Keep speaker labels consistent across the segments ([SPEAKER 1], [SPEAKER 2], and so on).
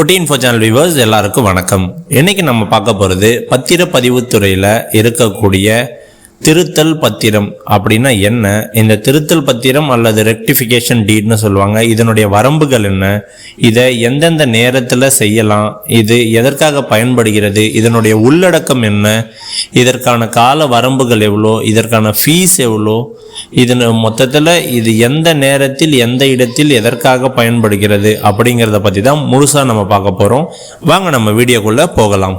[SPEAKER 1] குட்டி info channel viewers எல்லாருக்கும் வணக்கம். இன்னைக்கு நம்ம பார்க்க போகிறது பத்திரப்பதிவுத்துறையில் இருக்கக்கூடிய திருத்தல் பத்திரம் அப்படின்னா என்ன? இந்த திருத்தல் பத்திரம் அல்லது ரெக்டிஃபிகேஷன் டீட்னு சொல்லுவாங்க. இதனுடைய வரம்புகள் என்ன? இதை எந்தெந்த நேரத்தில் செய்யலாம்? இது எதற்காக பயன்படுகிறது? இதனுடைய உள்ளடக்கம் என்ன? இதற்கான கால வரம்புகள் எவ்வளோ? இதற்கான ஃபீஸ் எவ்வளோ? இதன் மொத்தத்தில் இது எந்த நேரத்தில் எந்த இடத்தில் எதற்காக பயன்படுகிறது? அப்படிங்கிறத பற்றி தான் முழுசாக நம்ம பார்க்க போகிறோம் வாங்க நம்ம வீடியோக்குள்ளே போகலாம்.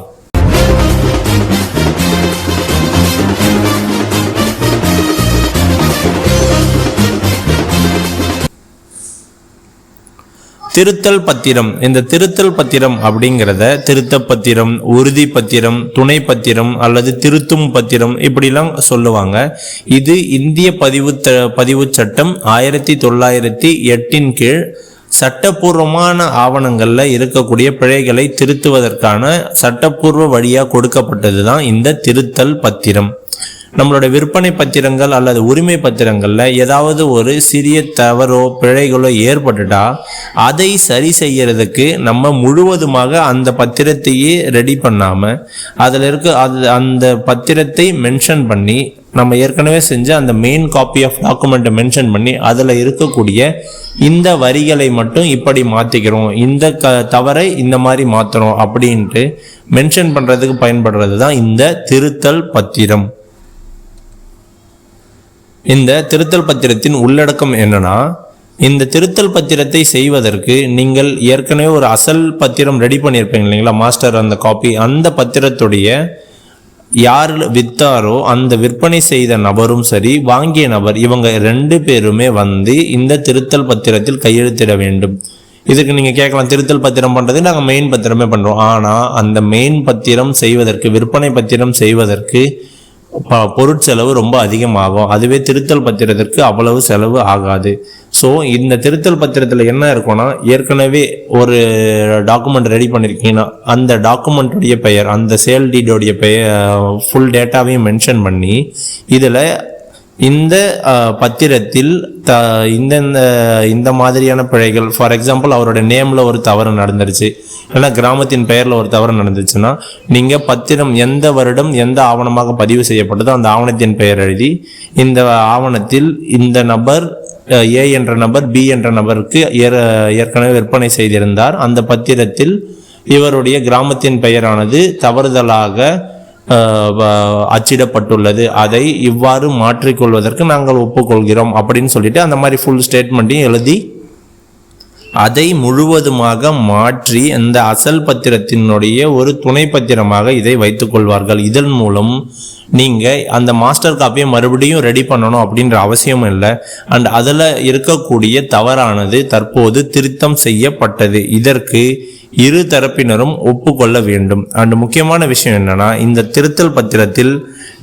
[SPEAKER 1] திருத்தல் பத்திரம். இந்த திருத்தல் பத்திரம் அப்படிங்கிறத திருத்த பத்திரம் உறுதி பத்திரம் துணை பத்திரம் அல்லது திருத்தும் பத்திரம் இப்படிலாம் சொல்லுவாங்க. இது இந்திய பதிவு த பதிவு சட்டம் ஆயிரத்தி தொள்ளாயிரத்தி எட்டின் கீழ் சட்டப்பூர்வமான ஆவணங்களில் இருக்கக்கூடிய பிழைகளை திருத்துவதற்கான சட்டப்பூர்வ வழியாக கொடுக்கப்பட்டது தான் இந்த திருத்தல் பத்திரம். நம்மளோட விற்பனை பத்திரங்கள் அல்லது உரிமை பத்திரங்களில் ஏதாவது ஒரு சிறிய தவறோ பிழைகளோ ஏற்பட்டுட்டா அதை சரி செய்யறதுக்கு நம்ம முழுவதுமாக அந்த பத்திரத்தையே ரெடி பண்ணாமல் அதில் இருக்க அது அந்த பத்திரத்தை மென்ஷன் பண்ணி நம்ம ஏற்கனவே செஞ்ச அந்த மெயின் காப்பி ஆஃப் டாக்குமெண்ட்டை மென்ஷன் பண்ணி அதில் இருக்கக்கூடிய இந்த வரிகளை மட்டும் இப்படி மாற்றிக்கிறோம் இந்த க தவறை இந்த மாதிரி மாற்றுறோம் அப்படின்ட்டு மென்ஷன் பண்ணுறதுக்கு பயன்படுறது தான் இந்த திருத்தல் பத்திரம். இந்த திருத்தல் பத்திரத்தின் உள்ளடக்கம் என்னன்னா இந்த திருத்தல் பத்திரத்தை செய்வதற்கு நீங்கள் ஏற்கனவே ஒரு அசல் பத்திரம் ரெடி பண்ணியிருப்பீங்க இல்லைங்களா மாஸ்டர் அந்த காப்பி அந்த பத்திரத்துடைய யார் வித்தாரோ அந்த விற்பனை செய்த நபரும் சரி வாங்கிய நபர் இவங்க ரெண்டு பேருமே வந்து இந்த திருத்தல் பத்திரத்தில் கையெழுத்திட வேண்டும். இதுக்கு நீங்கள் கேட்கலாம் திருத்தல் பத்திரம் பண்ணுறது நாங்கள் மெயின் பத்திரமே பண்ணுறோம் ஆனால் அந்த மெயின் பத்திரம் செய்வதற்கு விற்பனை பத்திரம் செய்வதற்கு பொருட்செலவு ரொம்ப அதிகமாகும். அதுவே திருத்தல் பத்திரத்திற்கு அவ்வளவு செலவு ஆகாது. ஸோ இந்த திருத்தல் பத்திரத்தில் என்ன இருக்கும்னா ஏற்கனவே ஒரு டாக்குமெண்ட் ரெடி பண்ணியிருக்கீங்கன்னா அந்த டாக்குமெண்ட்டுடைய பெயர் அந்த சேல் டீடோடைய பெயர் ஃபுல் டேட்டாவையும் மென்ஷன் பண்ணி இதில் இந்த பத்திரத்தில் த இந்தந்த இந்த மாதிரியான பிழைகள் ஃபார் எக்ஸாம்பிள் அவரோட நேமில் ஒரு தவறு நடந்துருச்சு. இல்லைன்னா கிராமத்தின் பெயரில் ஒரு தவறு நடந்துச்சுன்னா நீங்கள் பத்திரம் எந்த வருடம் எந்த ஆவணமாக பதிவு செய்யப்பட்டதோ அந்த ஆவணத்தின் பெயர் எழுதி இந்த ஆவணத்தில் இந்த நபர் ஏ என்ற நபர் பி என்ற நபருக்கு ஏற- ஏற்கனவே விற்பனை செய்திருந்தார். அந்த பத்திரத்தில் இவருடைய கிராமத்தின் பெயரானது தவறுதலாக வ- அச்சிடப்பட்டுள்ளது. அதை இவ்வாறு மாற்றிக்கொள்வதற்கு நாங்கள் ஒப்புக்கொள்கிறோம் அப்படின்னு சொல்லிட்டு அந்த மாதிரி ஃபுல் ஸ்டேட்மெண்ட்டையும் எழுதி அதை முழுவதுமாக மாற்றி அந்த அசல் பத்திரத்தினுடைய ஒரு துணை பத்திரமாக இதை வைத்துக் கொள்வார்கள். இதன் மூலம் நீங்கள் அந்த மாஸ்டர் காப்பியை மறுபடியும் ரெடி பண்ணணும் அப்படின்ற அவசியம் இல்லை. அண்ட் அதில் இருக்கக்கூடிய தவறானது தற்போது திருத்தம் செய்யப்பட்டது. இதற்கு இரு தரப்பினரும் ஒப்புக்கொள்ள வேண்டும். அண்ட் முக்கியமான விஷயம் என்னன்னா இந்த திருத்தல் பத்திரத்தில்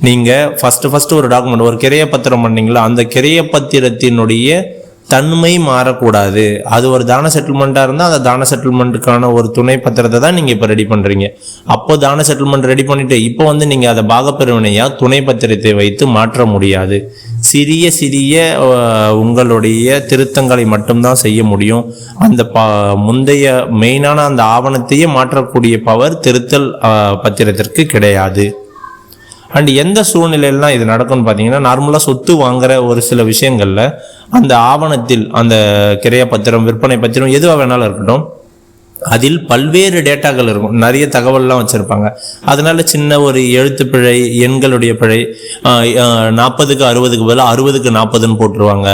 [SPEAKER 1] நீங்கள் ஃபஸ்ட்டு ஃபஸ்ட்டு ஒரு டாக்குமெண்ட் ஒரு கிரைய பத்திரம் பண்ணீங்களா? அந்த கிரைய பத்திரத்தினுடைய தன்மை மாறக்கூடாது. அது ஒரு தான செட்டில்மெண்ட்டாக இருந்தால் அந்த தான செட்டில்மெண்ட்டுக்கான ஒரு துணை பத்திரத்தை தான் நீங்கள் இப்போ ரெடி பண்ணுறீங்க அப்போ தான செட்டில்மெண்ட் ரெடி பண்ணிவிட்டு இப்போ வந்து நீங்கள் அதை பாகப்பிரிவினையாக துணை பத்திரத்தை வைத்து மாற்ற முடியாது. சிறிய சிறிய உங்களுடைய திருத்தங்களை மட்டும்தான் செய்ய முடியும். அந்த ப முந்தைய மெயினான அந்த ஆவணத்தையே மாற்றக்கூடிய பவர் திருத்தல் பத்திரத்திற்கு கிடையாது. அண்ட் எந்த சூழ்நிலையிலாம் இது நடக்கும்னு பார்த்தீங்கன்னா நார்மலாக சொத்து வாங்குற ஒரு சில விஷயங்களில் அந்த ஆவணத்தில் அந்த கிரைய பத்திரம் விற்பனை பத்திரம் எதுவாக வேணாலும் இருக்கட்டும் அதில் பல்வேறு டேட்டாக்கள் இருக்கும். நிறைய தகவல்லாம் வச்சுருப்பாங்க. அதனால சின்ன ஒரு எழுத்து பிழை எண்களுடைய பிழை நாற்பதுக்கு அறுபதுக்கு பதிலாக அறுபதுக்கு நாற்பதுன்னு போட்டுருவாங்க.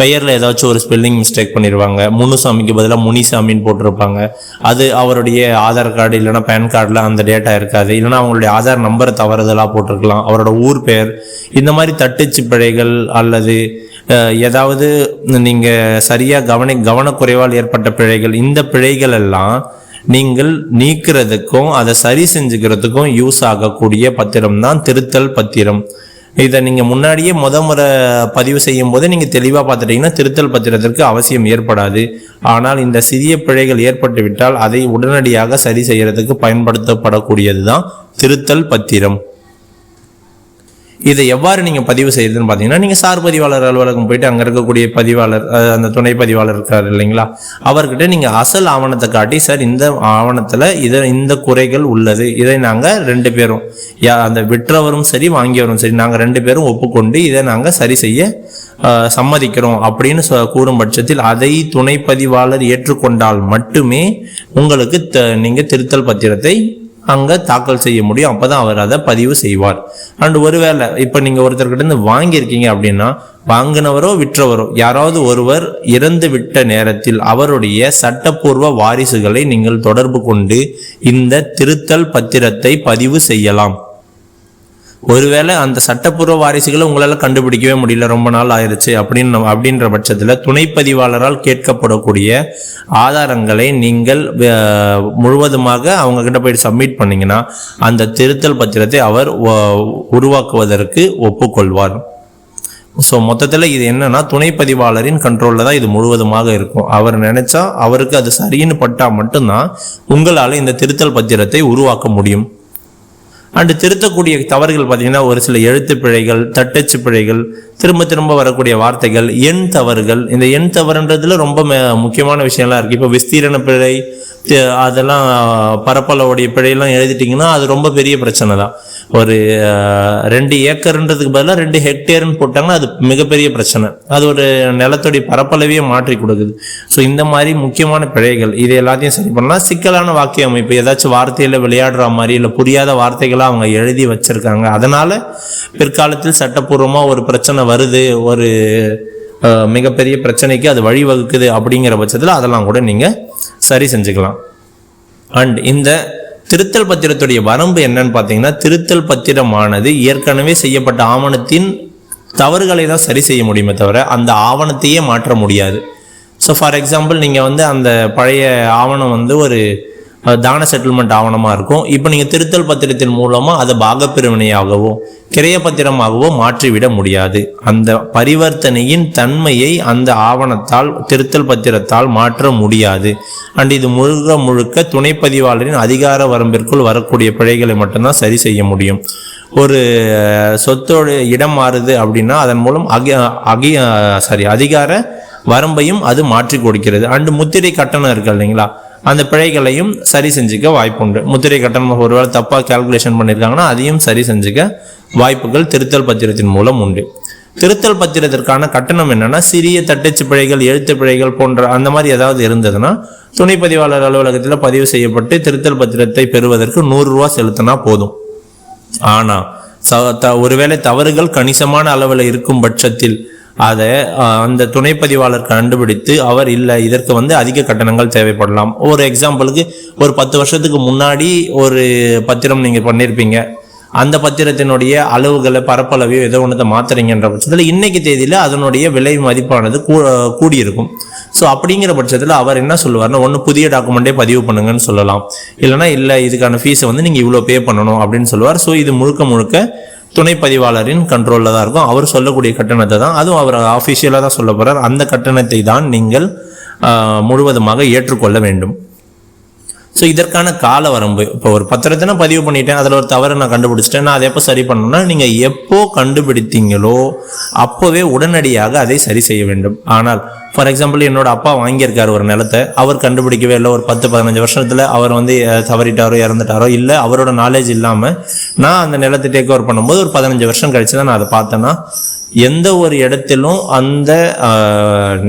[SPEAKER 1] பெயரில் ஏதாச்சும் ஒரு ஸ்பெல்லிங் மிஸ்டேக் பண்ணிடுவாங்க முனுசாமிக்கு பதிலாக முனிசாமின்னு போட்டிருப்பாங்க. அது அவருடைய ஆதார் கார்டு இல்லைனா பேன் கார்டில் அந்த டேட்டா இருக்காது. இல்லைன்னா அவங்களுடைய ஆதார் நம்பரை தவறுதலாக போட்டிருக்கலாம். அவரோட ஊர் பெயர் இந்த மாதிரி தட்டச்சு பிழைகள் அல்லது ஏதாவது நீங்கள் சரியாக கவன கவனக்குறைவால் ஏற்பட்ட பிழைகள் இந்த பிழைகள் எல்லாம் நீங்கள் நீக்கிறதுக்கும் அதை சரி செஞ்சுக்கிறதுக்கும் யூஸ் ஆகக்கூடிய பத்திரம் தான் திருத்தல் பத்திரம். இதை நீங்கள் முன்னாடியே முத முறை பதிவு செய்யும் போதே நீங்கள் தெளிவாக பார்த்துட்டீங்கன்னா திருத்தல் பத்திரத்திற்கு அவசியம் ஏற்படாது. ஆனால் இந்த சிறிய பிழைகள் ஏற்பட்டு விட்டால் அதை உடனடியாக சரி செய்யறதுக்கு பயன்படுத்தப்படக்கூடியது தான் திருத்தல் பத்திரம். இதை எவ்வாறு நீங்கள் பதிவு செய்யுதுன்னு பார்த்தீங்கன்னா நீங்கள் சார் பதிவாளர் அலுவலகம் போயிட்டு அங்கே இருக்கக்கூடிய பதிவாளர் அந்த துணை பதிவாளர் இருக்கார் இல்லைங்களா? அவர்கிட்ட நீங்கள் அசல் ஆவணத்தை காட்டி சார் இந்த ஆவணத்தில் இதை இந்த குறைகள் உள்ளது. இதை நாங்கள் ரெண்டு பேரும் யா அந்த விற்றவரும் சரி வாங்கியவரும் சரி நாங்கள் ரெண்டு பேரும் ஒப்புக்கொண்டு இதை நாங்கள் சரி செய்ய சம்மதிக்கிறோம். அப்படின்னு சொ- கூறும் பட்சத்தில் அதை துணை பதிவாளர் ஏற்றுக்கொண்டால் மட்டுமே உங்களுக்கு த- நீங்கள் திருத்தல் பத்திரத்தை அங்கே தாக்கல் செய்ய முடியும். அப்பதான் அவர் அதை பதிவு செய்வார். அண்ட் ஒருவேளை இப்போ நீங்கள் ஒருத்தர்கிட்ட இருந்து வாங்கியிருக்கீங்க அப்படின்னா வாங்கினவரோ விற்றவரோ யாராவது ஒருவர் இறந்து விட்ட நேரத்தில் அவருடைய சட்டப்பூர்வ வாரிசுகளை நீங்கள் தொடர்பு கொண்டு இந்த திருத்தல் பத்திரத்தை பதிவு செய்யலாம். ஒருவேளை அந்த சட்டப்பூர்வ வாரிசுகளை உங்களால் கண்டுபிடிக்கவே முடியல ரொம்ப நாள் ஆயிடுச்சு அப்படின்னு அப்படின்ற பட்சத்தில் துணைப்பதிவாளரால் கேட்கப்படக்கூடிய ஆதாரங்களை நீங்கள் முழுவதுமாக அவங்க கிட்ட போய் சப்மிட் பண்ணீங்கன்னா அந்த திருத்தல் பத்திரத்தை அவர் உருவாக்குவதற்கு ஒப்புக்கொள்வார். ஸோ மொத்தத்தில் இது என்னன்னா துணைப்பதிவாளரின் கண்ட்ரோலில் தான் இது முழுவதுமாக இருக்கும். அவர் நினைச்சா அவருக்கு அது சரின்னு பட்டா மட்டும்தான் உங்களால் இந்த திருத்தல் பத்திரத்தை உருவாக்க முடியும். அண்டு திருத்தக்கூடிய தவறுகள் பார்த்தீங்கன்னா ஒரு சில எழுத்து பிழைகள் தட்டச்சு பிழைகள் திரும்ப திரும்ப வரக்கூடிய வார்த்தைகள் எண் தவறுகள். இந்த எண் தவறுன்றதுல ரொம்ப முக்கியமான விஷயம்லாம் இருக்குது இப்போ விஸ்தீரண பிழை அதெல்லாம் பரப்பளவுடைய பிழையெல்லாம் எழுதிட்டிங்கன்னா அது ரொம்ப பெரிய பிரச்சனை தான். ஒரு ரெண்டு ஏக்கர்ன்றதுக்கு பதிலாக ரெண்டு ஹெக்டேர்னு போட்டாங்கன்னா அது மிகப்பெரிய பிரச்சனை. அது ஒரு நிலத்துடைய பரப்பளவையே மாற்றி கொடுக்குது. ஸோ இந்த மாதிரி முக்கியமான பிழைகள் இது எல்லாத்தையும் சரி பண்ணலாம். சிக்கலான வாக்கிய அமைப்பு ஏதாச்சும் வார்த்தையில் விளையாடுற மாதிரி இல்லை புரியாத வார்த்தைகளாக அவங்க எழுதி வச்சிருக்காங்க. அதனால பிற்காலத்தில் சட்டப்பூர்வமாக ஒரு பிரச்சனை வருது ஒரு மிகப்பெரிய பிரச்சனைக்கு அது வழிவகுக்குது அப்படிங்கிற பட்சத்தில் அதெல்லாம் கூட நீங்கள் சரி செஞ்சுக்கலாம். அண்ட் இந்த திருத்தல் பத்திரத்துடைய வரம்பு என்னன்னு பார்த்தீங்கன்னா திருத்தல் பத்திரமானது ஏற்கனவே செய்யப்பட்ட ஆவணத்தின் தவறுகளை தான் சரி செய்ய முடியுமே தவிர அந்த ஆவணத்தையே மாற்ற முடியாது. ஸோ ஃபார் எக்ஸாம்பிள் நீங்கள் வந்து அந்த பழைய ஆவணம் வந்து ஒரு தான செட்டில்மெண்ட் ஆவணமாக இருக்கும். இப்போ நீங்கள் திருத்தல் பத்திரத்தின் மூலமாக அதை பாகப்பிரிவினையாகவோ கிரைய பத்திரமாகவோ மாற்றிவிட முடியாது. அந்த பரிவர்த்தனையின் தன்மையை அந்த ஆவணத்தால் திருத்தல் பத்திரத்தால் மாற்ற முடியாது. அண்ட் இது முழுக்க முழுக்க துணைப்பதிவாளரின் அதிகார வரம்பிற்குள் வரக்கூடிய பிழைகளை மட்டும்தான் சரி செய்ய முடியும். ஒரு சொத்தோட இடம் மாறுது அப்படின்னா அதன் மூலம் அகி அகி சாரி அதிகார வரம்பையும் அது மாற்றி கொடுக்கிறது. அண்டு முத்திரை கட்டணம் இருக்கு இல்லைங்களா? அந்த பிழைகளையும் சரி செஞ்சுக்க வாய்ப்புண்டு. முத்திரை கட்டணம் ஒருவேளை தப்பாக கால்குலேஷன் பண்ணியிருக்காங்கன்னா அதையும் சரி செஞ்சுக்க வாய்ப்புகள் திருத்தல் பத்திரத்தின் மூலம் உண்டு. திருத்தல் பத்திரத்திற்கான கட்டணம் என்னன்னா சிறிய தட்டச்சு பிழைகள் எழுத்து பிழைகள் போன்ற அந்த மாதிரி ஏதாவது இருந்ததுன்னா துணை பதிவாளர் அலுவலகத்தில் பதிவு செய்யப்பட்டு திருத்தல் பத்திரத்தை பெறுவதற்கு நூறு ரூபா செலுத்தினா போதும். ஆனால் ச- த- ஒருவேளை தவறுகள் கணிசமான அளவில் இருக்கும் பட்சத்தில் அதை அந்த துணைப்பதிவாளர் கண்டுபிடித்து அவர் இல்லை இதற்கு வந்து அதிக கட்டணங்கள் தேவைப்படலாம். ஒரு எக்ஸாம்பிளுக்கு ஒரு பத்து வருஷத்துக்கு முன்னாடி ஒரு பத்திரம் நீங்கள் பண்ணியிருப்பீங்க அந்த பத்திரத்தினுடைய அளவுகளை பரப்பளவையோ ஏதோ ஒன்றத்தை மாத்துறீங்கன்ற பட்சத்தில் இன்னைக்கு தேதியில் அதனுடைய விலை மதிப்பானது கூ கூடியிருக்கும். ஸோ அப்படிங்கிற பட்சத்தில் அவர் என்ன சொல்லுவார்னா ஒன்று புதிய டாக்குமெண்ட்டே பதிவு பண்ணுங்கன்னு சொல்லலாம். இல்லைன்னா இல்லை இதுக்கான ஃபீஸை வந்து நீங்கள் இவ்வளோ பே பண்ணணும் அப்படின்னு சொல்லுவார். ஸோ இது முழுக்க முழுக்க துணை பதிவாளரின் கண்ட்ரோலில் தான் இருக்கும். அவர் சொல்லக்கூடிய கட்டணத்தை தான். அதுவும் அவர் ஆஃபிஷியலாக தான் சொல்ல போகிறார் அந்த கட்டணத்தை தான் நீங்கள் முழுவதுமாக ஏற்றுக்கொள்ள வேண்டும். ஸோ இதற்கான கால வரம்பு இப்போ ஒரு பத்திரத்தை நான் பதிவு பண்ணிட்டேன் அதில் ஒரு தவறை நான் கண்டுபிடிச்சிட்டேன் நான் அதை எப்போ சரி பண்ணணும்னா நீங்கள் எப்போ கண்டுபிடித்தீங்களோ அப்போவே உடனடியாக அதை சரி செய்ய வேண்டும். ஆனால் ஃபார் எக்ஸாம்பிள் என்னோட அப்பா வாங்கியிருக்காரு ஒரு நிலத்தை அவர் கண்டுபிடிக்கவே இல்லை. ஒரு பத்து பதினஞ்சு வருஷத்தில் அவர் வந்து தவறிட்டாரோ இறந்துட்டாரோ இல்லை அவரோட நாலேஜ் இல்லாமல் நான் அந்த நிலத்தை டேக் ஓவர் பண்ணும்போது ஒரு பதினஞ்சு வருஷம் கழிச்சு தான் நான் அதை பார்த்தேன்னா எந்த ஒரு இடத்திலும் அந்த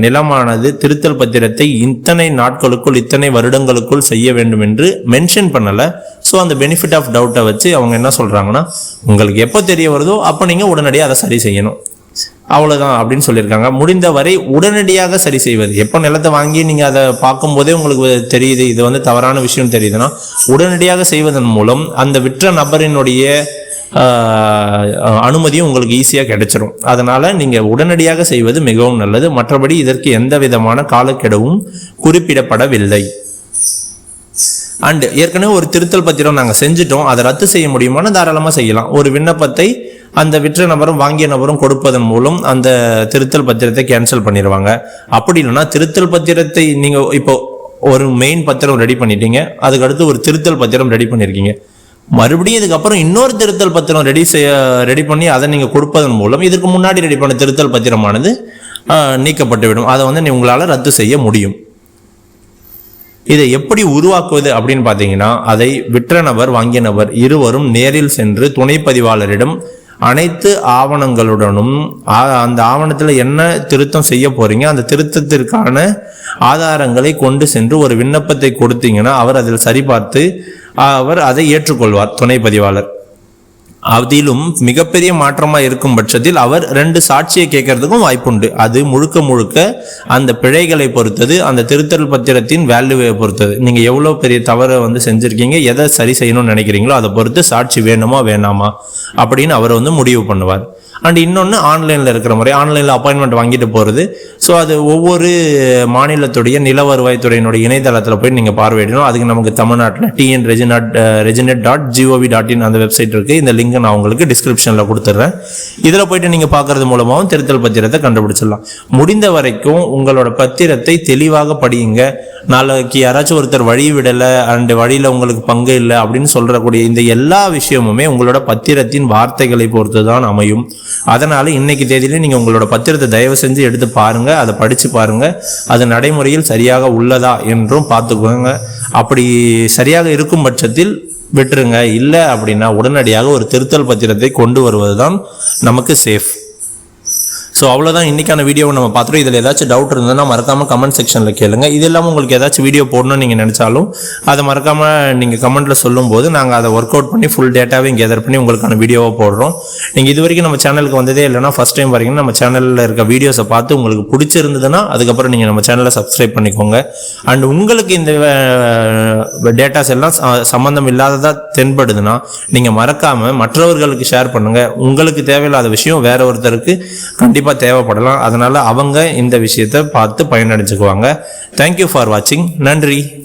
[SPEAKER 1] நிலமானது திருத்தல் பத்திரத்தை இத்தனை நாட்களுக்குள் இத்தனை வருடங்களுக்குள் செய்ய வேண்டும் என்று மென்ஷன் பண்ணலை. ஸோ அந்த பெனிஃபிட் ஆஃப் டவுட்டை வச்சு அவங்க என்ன சொல்கிறாங்கன்னா உங்களுக்கு எப்போ தெரிய வருதோ அப்போ நீங்கள் உடனடியாக அதை சரி செய்யணும். அவ்வளோதான் அப்படின்னு சொல்லியிருக்காங்க. முடிந்தவரை உடனடியாக சரி செய்வது. எப்போ நிலத்தை வாங்கி நீங்கள் அதை பார்க்கும்போதே உங்களுக்கு தெரியுது இது வந்து தவறான விஷயம் தெரியுதுன்னா உடனடியாக செய்வதன் மூலம் அந்த விற்ற நபரினுடைய அனுமதியும் உங்களுக்கு ஈஸியாக கிடைச்சிரும். அதனால் நீங்கள் உடனடியாக செய்வது மிகவும் நல்லது. மற்றபடி இதற்கு எந்த விதமான காலக்கெடுவும் குறிப்பிடப்படவில்லை. அண்டு ஏற்கனவே ஒரு திருத்தல் பத்திரம் நாங்கள் செஞ்சுட்டோம். அதை ரத்து செய்ய முடியுமான்னு தாராளமாக செய்யலாம். ஒரு விண்ணப்பத்தை அந்த விற்ற நபரும் வாங்கிய நபரும் கொடுப்பதன் மூலம் அந்த திருத்தல் பத்திரத்தை கேன்சல் பண்ணிடுவாங்க அப்படி இல்லைன்னா திருத்தல் பத்திரத்தை நீங்கள் இப்போ ஒரு மெயின் பத்திரம் ரெடி பண்ணிட்டீங்க. அதுக்கடுத்து ஒரு திருத்தல் பத்திரம் ரெடி பண்ணியிருக்கீங்க மறுபடியும் இதுக்கப்புறம் இன்னொரு திருத்தல் பத்திரம் ரெடி செய்ய ரெடி பண்ணி அதை நீங்கள் கொடுப்பதன் மூலம் இதுக்கு முன்னாடி ரெடி பண்ண திருத்தல் பத்திரமானது நீக்கப்பட்டுவிடும். அதை வந்து நீ உங்களால் ரத்து செய்ய முடியும். இதை எப்படி உருவாக்குவது அப்படின்னு பார்த்தீங்கன்னா அதை விற்ற நபர் வாங்கிய நபர் இருவரும் நேரில் சென்று துணைப்பதிவாளரிடம் அனைத்து ஆவணங்களுடனும் அந்த ஆவணத்தில் என்ன திருத்தம் செய்ய போறீங்க அந்த திருத்தத்திற்கான ஆதாரங்களை கொண்டு சென்று ஒரு விண்ணப்பத்தை கொடுத்தீங்கன்னா அவர் அதில் சரிபார்த்து அவர் அதை ஏற்றுக்கொள்வார் துணை பதிவாளர். அதிலும் மிகப்பெரிய மாற்றமா இருக்கும் பட்சத்தில் அவர் ரெண்டு சாட்சியை கேட்கறதுக்கும் வாய்ப்புண்டு. அது முழுக்க முழுக்க அந்த பிழைகளை பொறுத்தது அந்த திருத்தல் பத்திரத்தின் வேல்யூவை பொறுத்தது. நீங்க எவ்வளவு பெரிய தவறை வந்து செஞ்சிருக்கீங்க எதை சரி செய்யணும்னு நினைக்கிறீங்களோ அதை பொறுத்து சாட்சி வேணுமா வேணாமா அப்படின்னு அவர் வந்து முடிவு பண்ணுவார். அண்ட் இன்னொன்று ஆன்லைனில் இருக்கிற முறை ஆன்லைனில் அப்பாயின்மெண்ட் வாங்கிட்டு போகிறது ஸோ அது ஒவ்வொரு மாநிலத்துடைய நில வருவாய்த்துறையினுடைய இணையதளத்தில் போய் நீங்கள் பார்வையிடணும். அதுக்கு நமக்கு தமிழ்நாட்டில் TN reginet reginet dot G O V dot in அந்த வெப்சைட் இருக்குது இந்த லிங்க் நான் உங்களுக்கு டிஸ்கிரிப்ஷனில் கொடுத்துட்றேன் இதில் போயிட்டு நீங்கள் பார்க்கறது மூலமாகவும் திருத்தல் பத்திரத்தை கண்டுபிடிச்சிடலாம். முடிந்த வரைக்கும் உங்களோட பத்திரத்தை தெளிவாக படியுங்க. நாளைக்கு யாராச்சும் ஒருத்தர் வழி விடலை அண்ட் வழியில் உங்களுக்கு பங்கு இல்லை அப்படின்னு சொல்றக்கூடிய இந்த எல்லா விஷயமுமே உங்களோட பத்திரத்தின் வார்த்தைகளை பொறுத்து தான் அமையும். அதனால் இன்னைக்கு தேதியில நீங்கள் உங்களோட பத்திரத்தை தயவு செஞ்சு எடுத்து பாருங்கள் அதை படித்து பாருங்கள் அது நடைமுறையில் சரியாக உள்ளதா என்றும் பார்த்துக்கோங்க. அப்படி சரியாக இருக்கும் பட்சத்தில் விட்டுருங்க. இல்லை அப்படின்னா உடனடியாக ஒரு திருத்தல் பத்திரத்தை கொண்டு வருவது தான் நமக்கு சேஃப் ஸோ அவ்வளோதான் இன்னைக்கான வீடியோவை நம்ம பார்த்துட்டு. இதில் ஏதாச்சும் டவுட் இருந்ததுன்னா மறக்காமல் கமெண்ட் செக்ஷனில் கேளுங்க. இது இல்லாமல் உங்களுக்கு ஏதாச்சும் வீடியோ போடணும்னு நீங்கள் நினச்சாலும் அதை மறக்காமல் நீங்கள் கமெண்ட்டில் சொல்லும்போது நாங்கள் அதை ஒர்க் அவுட் பண்ணி ஃபுல் டேட்டாவையும் கேதர் பண்ணி உங்களுக்கான வீடியோவை போடுறோம். நீங்கள் இது வரைக்கும் நம்ம சேனலுக்கு வந்ததே இல்லைன்னா ஃபஸ்ட் டைம் வரீங்கன்னா நம்ம சேனலில் இருக்க வீடியோஸை பார்த்து உங்களுக்கு பிடிச்சிருந்ததுன்னா அதுக்கப்புறம் நீங்கள் நம்ம சேனலை சப்ஸ்கிரைப் பண்ணிக்கோங்க. அண்ட் உங்களுக்கு இந்த டேட்டாஸ் எல்லாம் ச- இல்லாததாக தென்படுதுன்னா நீங்கள் மறக்காமல் மற்றவர்களுக்கு ஷேர் பண்ணுங்கள் உங்களுக்கு தேவையில்லாத விஷயம் வேற ஒருத்தருக்கு கண்டிப்பாக கண்டிப்பாக தேவைப்படலாம். அதனால அவங்க இந்த விஷயத்தை பார்த்து பயனடைஞ்சுக்குவாங்க. தேங்க்யூ ஃபார் வாட்சிங் நன்றி.